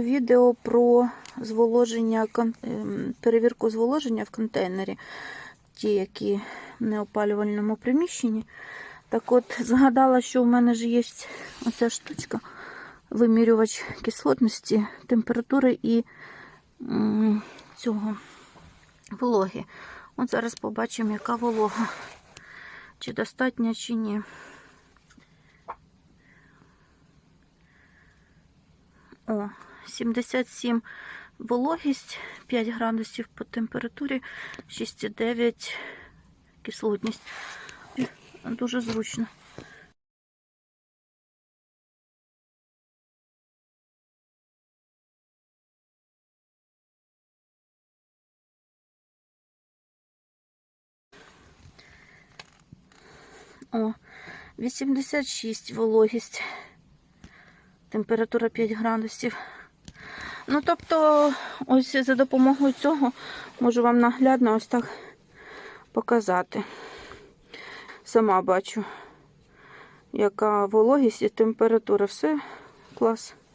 Відео про зволоження, ем, перевірку зволоження в контейнері, ті, які в неопалювальному приміщенні. Так от, згадала, що в мене ж є оця штучка, вимірювач кислотності, температури і цього вологи. От зараз побачимо, яка волога. Чи достатня, чи ні. О, 77 вологість, 5 градусів по температурі, 6,9 кислотність. Дуже зручно. О, 86 вологість. Температура 5 градусів. Ну, тобто, ось за допомогою цього можу вам наглядно ось так показати. Сама бачу, яка вологість і температура. Все клас.